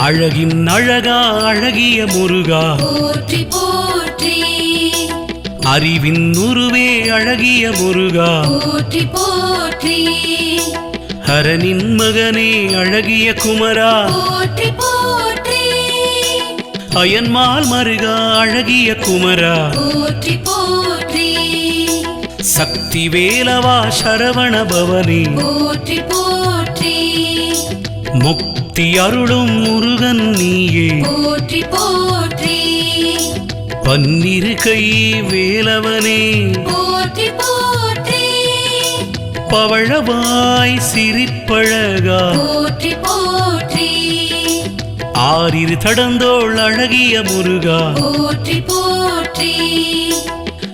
அழகின் அழகா அழகிய முருகா. போற்றி போற்றி. அறிவின் உருவே அழகிய முருகா. போற்றி போற்றி. ஹரனின் மகனே அழகிய குமரா. போற்றி போற்றி. அயன்மால் மருகா அழகிய குமரா. போற்றி போற்றி. சக்தி வேலவா சரவண பவனி. போற்றி போற்றி முக்தி அருளும் முருகன் நீயே. போற்றி போற்றி. பன்னிரு கை வேலவனே. போற்றி போற்றி. பவழவாய் சிரிப்பழகா. போற்றி போற்றி. ஆறிரு தடந்தோள் அழகிய முருகா. போற்றி போற்றி.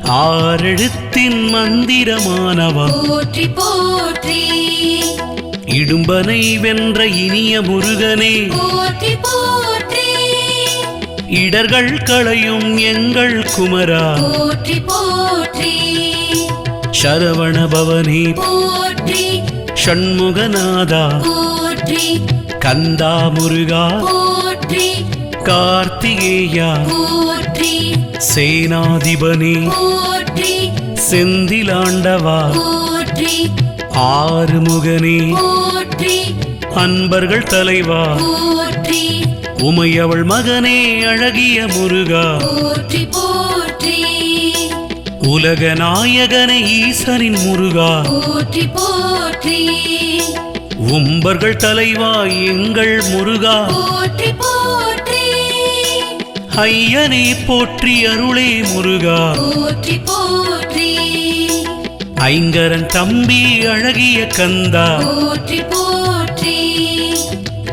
ஆறெழுத்தின் மந்திரமானவா. போற்றி போற்றி. இடும்பனை வென்ற இனிய முருகனே இடர்கள் களையும் எங்கள் குமரா. சரவண பவனி போற்றி. ஷண்முகநாதா போற்றி. கந்தா முருகா. போற்றி. கார்த்திகேயா. போற்றி. சேனாதிபனே. போற்றி. செந்திலாண்டவா. போற்றி. ஆறுமுகனே போற்றி. அன்பர்கள் தலைவா போற்றி. உமையவள் மகனே அழகிய முருகா. போற்றி போற்றி. உலக நாயகனை ஈசனின் முருகா. போற்றி போற்றி. உம்பர்கள் தலைவா எங்கள் முருகா. போற்றி போற்றி. ஐயனே போற்றி அருளே முருகா. போற்றி போற்றி. ஐங்கரன் தம்பி அழகிய கந்தா. போற்றி போற்றி.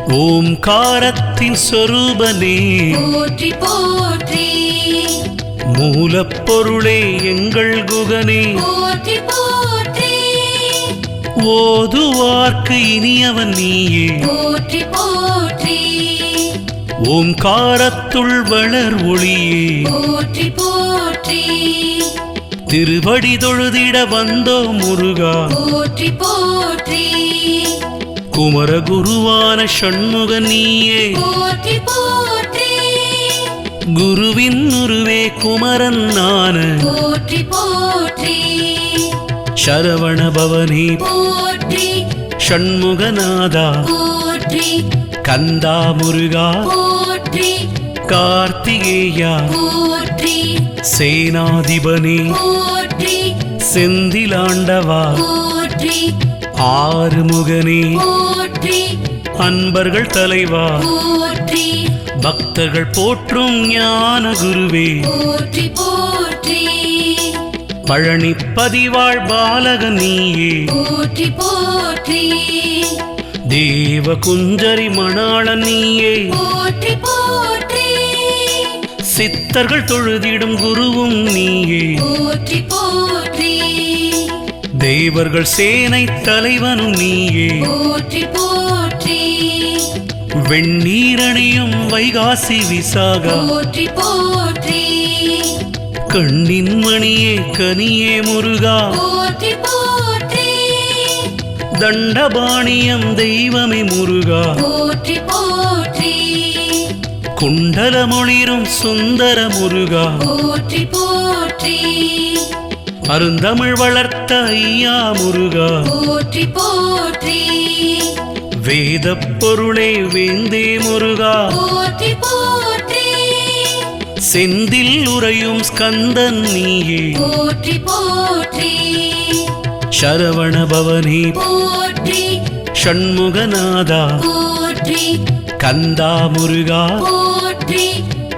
ஓம்காரத்தின் சொரூபனே. போற்றி போற்றி. மூலப்பொருளே எங்கள் குகனே. போற்றி போற்றி. ஓதுவார்க்கு இனியவன் நீயே. போற்றி போற்றி. ஓம்காரத்துள் வளர் ஒளியே. போற்றி போற்றி. திருவடி தொழுதிட வந்தோ முருகா. போற்றி போற்றி. குமரகுருவான ஷண்முக நீயே. போற்றி போற்றி. குருவின் உருவே குமரன் நான. போற்றி போற்றி. சரவண பவனி. போற்றி. ஷண்முகநாதா போற்றி. கந்தா முருகா. போற்றி. கார்த்திகேயா. சேனாதிபனே. செந்திலாண்டவா. ஆறுமுகனே. அன்பர்கள் தலைவா. பக்தர்கள் போற்றும் ஞான குருவே. பழனி பதிவாழ் பாலகன் நீயே. தேவ குஞ்சரி மணாளன் நீயே. சித்தர்கள் தொழுதிடும் குருவும் நீயே. போற்றி போற்றி. தேவர்கள் சேனை தலைவனும் நீயே. போற்றி போற்றி. வெண்ணீரணியும் வைகாசி விசாகா. போற்றி போற்றி. கண்ணின் மணியே கனியே முருகா. போற்றி போற்றி. தண்டபாணியம் தெய்வமே முருகா. போற்றி போற்றி குண்டலமொளிரும் சுந்தர முருகா. போற்றி போற்றி. அருந்தமிழ் வளர்த்த ஐயா முருகா. போற்றி போற்றி. வேதப் பொருளே வேந்தே முருகா. போற்றி போற்றி. செந்தில் உறையும் ஸ்கந்தன் நீயே. போற்றி போற்றி. சரவண பவனி. போற்றி. ஷண்முகநாதா போற்றி. கந்தா முருகா. போற்றி.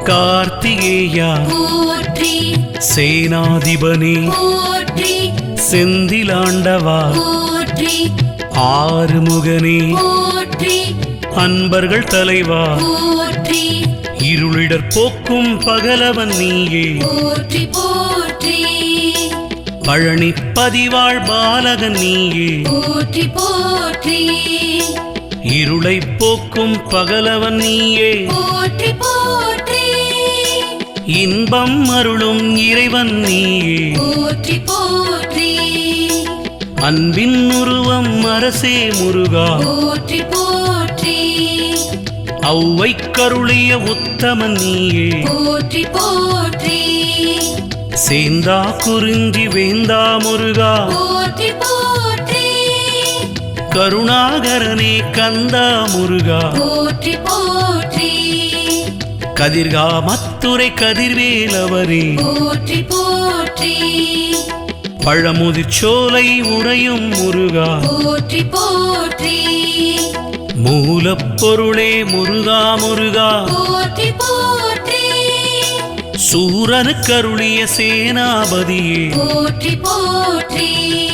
கார்த்திகேயா. போற்றி. சேனாதிபனே. போற்றி. செந்திலாண்டவா. போற்றி. ஆறுமுகனே. போற்றி. அன்பர்கள் தலைவா. போற்றி. இருளிடர் போக்கும் பகலவன் நீயே. போற்றி போற்றி. பழனி பதிவாழ் பாலகன் நீயே. போற்றி போற்றி. இருளை போக்கும் பகலவன் நீயே. போற்றி போற்றி. இன்பம் அருளும் இறைவன் நீயே. போற்றி போற்றி. அன்பின் உருவம் அரசே முருகா. போற்றி போற்றி. ஔவை கருளிய உத்தமன் நீயே. போற்றி போற்றி. சேந்தா குறிஞ்சி வேந்தா முருகா. போற்றி போற்றி. கருணாகரனே கந்தா முருகா. போற்றி போற்றி. கதிர்காமத்துரை கதிர்வேலவரே. போற்றி போற்றி. பழமுதிர் சோலை உறையும் முருகா. போற்றி போற்றி. மூலப்பொருளே முருகா முருகா. போற்றி போற்றி. சூரனுக்கருளிய சேனாபதியே. போற்றி போற்றி.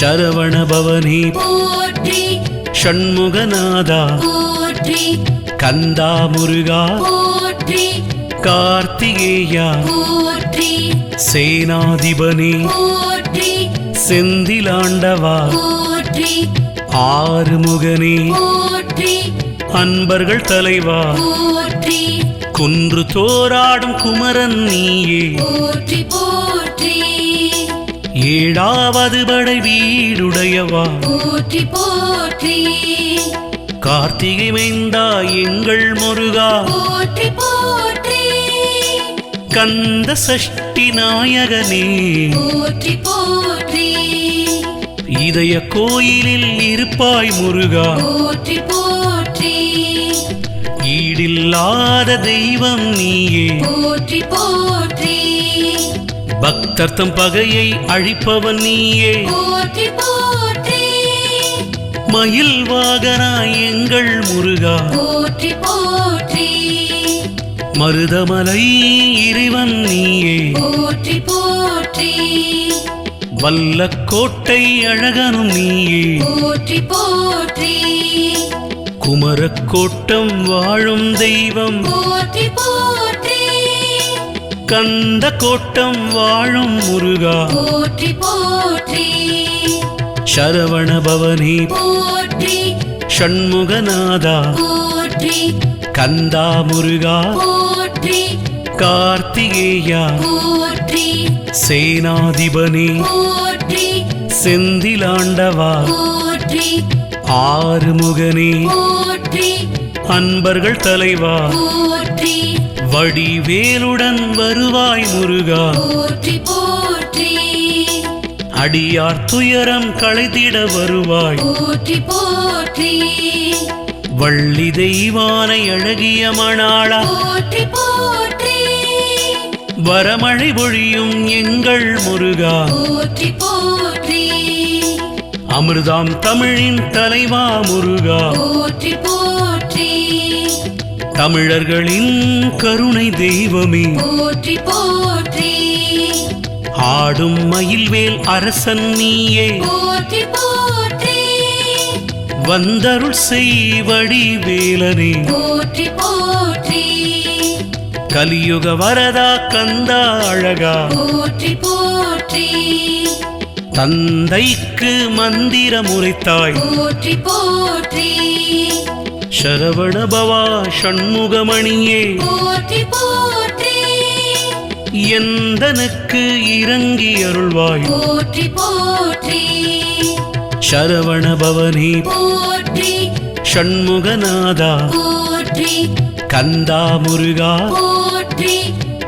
சரவண பவனே போற்றி. ஷண்முகநாதா. போற்றி. கந்தா முருகா போற்றி. கார்த்திகேயா. போற்றி. சேனாதிபனே. போற்றி. செந்திலாண்டவா. போற்றி. ஆறுமுகனே. போற்றி. அன்பர்கள் தலைவா. போற்றி. குன்று தோராடும் குமரன் நீயே. போற்றி போற்றி. ஏழாவது படை வீடுடையவா போற்றி போற்றி. கார்த்திகை மைந்தா எங்கள் முருகா. போற்றி போற்றி. கந்த சஷ்டி நாயகனே. போற்றி போற்றி. இதய கோயிலில் இருப்பாய் முருகா. போற்றி போற்றி. ஈடில்லாத தெய்வம் நீயே. போற்றி போற்றி. பக்தர்த்தம் பகையை அழிப்பவன் நீயே. மயில் வாகனா எங்கள் முருகா. போற்றி போற்றி. மருதமலை இறைவன் நீயே. போற்றி போற்றி. வல்ல கோட்டை அழகனும் நீயே. போற்றி போற்றி. குமரக்கோட்டம் வாழும் தெய்வம். போற்றி போற்றி கந்த கோட்டம் வாழும் முருகா. போற்றி போற்றி. சரவண பவனே. போற்றி. ஷண்முகநாதா போற்றி. கந்தா முருகா. போற்றி. கார்த்திகேயா. போற்றி. சேனாதிபனே. போற்றி. செந்திலாண்டவா. போற்றி. ஆறுமுகனே. போற்றி. அன்பர்கள் தலைவா. போற்றி. வடிவேலுடன் வருவாய் முருகா. போற்றி போற்றி. அடியார் துயரம் களைத்திட வருவாய். போற்றி போற்றி. வள்ளி தெய்வானை அழகிய மணாளா. போற்றி போற்றி. வரமழை பொழியும் எங்கள் முருகா. போற்றி போற்றி. அமிர்தாம் தமிழின் தலைவா முருகா. போற்றி போற்றி. தமிழர்களின் கருணை தெய்வமே. போற்றி போற்றி. ஆடும் மயில்வேல் அரசன் நீயே. போற்றி போற்றி. வந்தருள் செய்வடி வேலனே. போற்றி போற்றி. கலியுக வரதா கந்தா அழகா. போற்றி போற்றி. தந்தைக்கு மந்திரம் உரைத்தாய் போற்றி போற்றி. சரவணபவா ஷண்முகமணியே எந்தனுக்கு இறங்கி அருள்வாய்? போற்றி போற்றி. சரவணபவனே போற்றி. ஷண்முகநாதா போற்றி. கந்தா முருகா. போற்றி.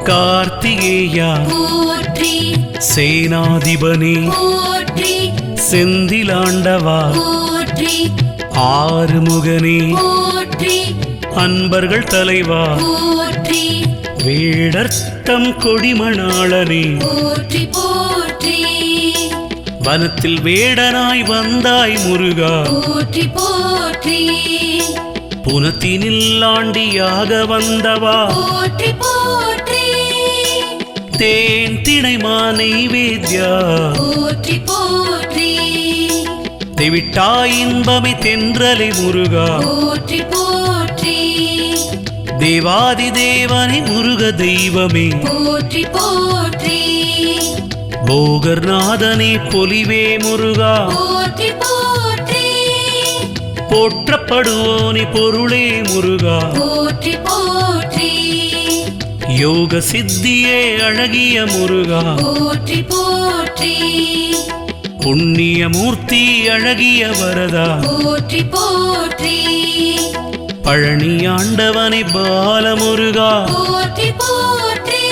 கார்த்திகேயா. போற்றி. சேனாதிபனே. போற்றி. செந்திலாண்டவா. போற்றி. ஆறுமுகனே. போற்றி. அன்பர்கள் தலைவா. போற்றி. வேடர்த்தம் கொடிமணாளனே. போற்றி போற்றி. வனத்தில் வேடனாய் வந்தாய் முருகா. போற்றி போற்றி. புனத்தினில் ஆண்டியாக வந்தவா. போற்றி போற்றி. தேன் திணைமா நெய்வேத்யா போற்றி தெவிட்டாய் இன்பமை தென்றலை முருகா. போற்றி போற்றி. தேவாதி தேவனை முருக தெய்வமே. போற்றி போற்றி. போகர்நாதனே பொலிவே முருகா. போற்றி போற்றி. போற்றப்படுவோனே பொருளே முருகா. போற்றி போற்றி. யோக சித்தியே அழகிய முருகா. போற்றி போற்றி. புண்ணிய மூர்த்தி அழகிய வரதா. போற்றி போற்றி. பழனி ஆண்டவனை பாலமுருகா. போற்றி போற்றி.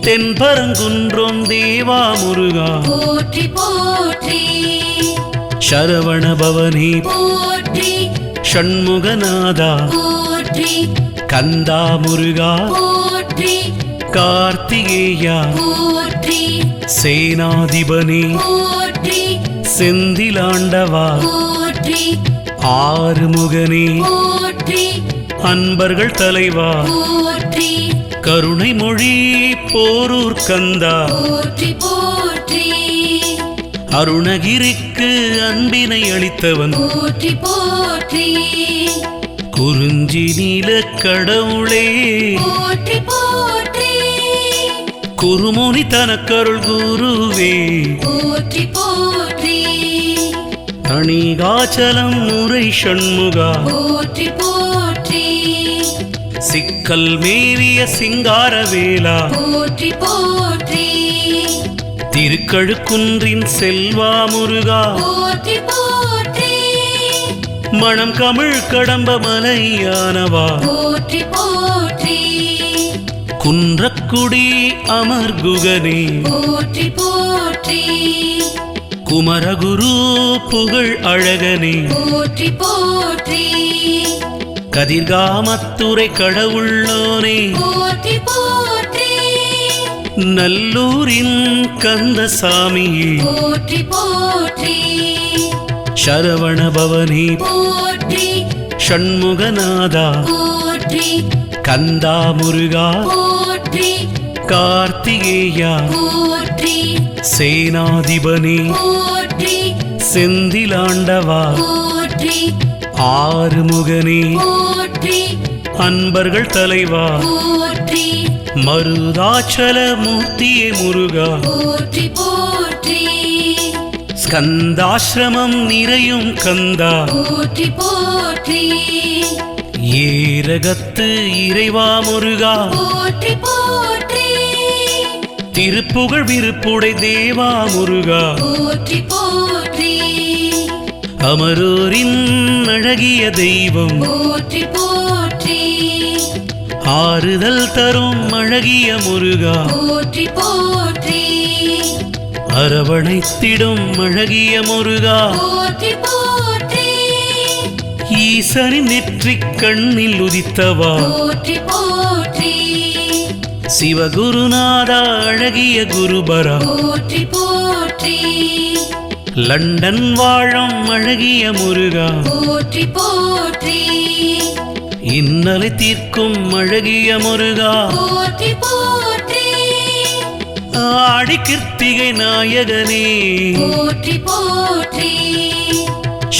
தென்பரங்குன்றம் தேவா முருகா. போற்றி போற்றி. சரவண பவனி. போற்றி. ஷண்முகநாதா போற்றி. கந்தா முருகா. போற்றி. கார்த்திகேயா. போற்றி. சேனாதிபனி போற்றி செந்திலாண்டவா போற்றி ஆறுமுகனே போற்றி அன்பர்கள் தலைவா போற்றி. கருணை மொழி போரூர் கந்தா போற்றி போற்றி. அருணகிரிக்கு அன்பினை அளித்தவன் போற்றி போற்றி. குறிஞ்சி நீல கடவுளே குருமுனி தனக்கருள் குருவே போற்றி. போற்றி அணிகாச்சலம் முறை சண்முகா போற்றி போற்றி. சிக்கல் மேவிய சிங்காரவேலா போற்றி போற்றி. திருக்கழுக்குன்றின் செல்வா முருகா. போற்றி போற்றி. மணம் கமிழ் கடம்ப மலையானவா. போற்றி போற்றி குன்றக்குடி அமர்குகனே. போற்றி போற்றி. குமரகுரு புகழ் அழகனே. போற்றி போற்றி. கதிர்காமத்துறை கடவுள்ளோனே போற்றி போற்றி. நல்லூரின் கந்தசாமியே. போற்றி போற்றி. சரவண பவனி போற்றி. ஷண்முகநாதா போற்றி. கந்தா முருகா கார்த்திகேயா. போற்றி. சேனாதிபனி. போற்றி. செந்திலாண்டவா. போற்றி. ஆறுமுகனே. போற்றி. அன்பர்கள் தலைவா. போற்றி. மருதாச்சல மூர்த்தியே முருகா. போற்றி போற்றி. ஸ்கந்தாசிரமம் நிறையும் கந்தா. போற்றி போற்றி. ஏரகத்து இறைவா முருகா. போற்றி போற்றி திருப்புகழ் விருப்புடை தேவா முருகா. போற்றி போற்றி. அமரோரின் அழகிய தெய்வம். போற்றி போற்றி. ஆறுதல் தரும் அழகிய முருகா. போற்றி போற்றி. அரவணைத்திடும் அழகிய முருகா. போற்றி போற்றி. ஈசனின் நெற்றிக் கண்ணில் உதித்தவா. போற்றி போற்றி சிவகுருநாதா அழகிய குருபரா போற்றி போற்றி. லண்டன் வாழும் அழகிய முருகா. போற்றி போற்றி. இன்னலை தீர்க்கும் அழகிய முருகா. போற்றி போற்றி. ஆடி கிருத்திகை நாயகனே. போற்றி போற்றி.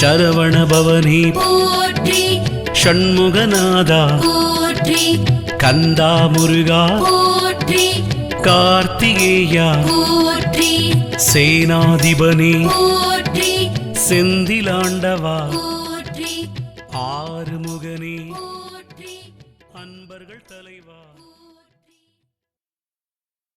சரவண பவனி. போற்றி. ஷண்முகநாதா போற்றி. கந்தா முருகா. போற்றி. கார்த்திகேயா. போற்றி. சேனாதிபனி. போற்றி. செந்திலாண்டவா.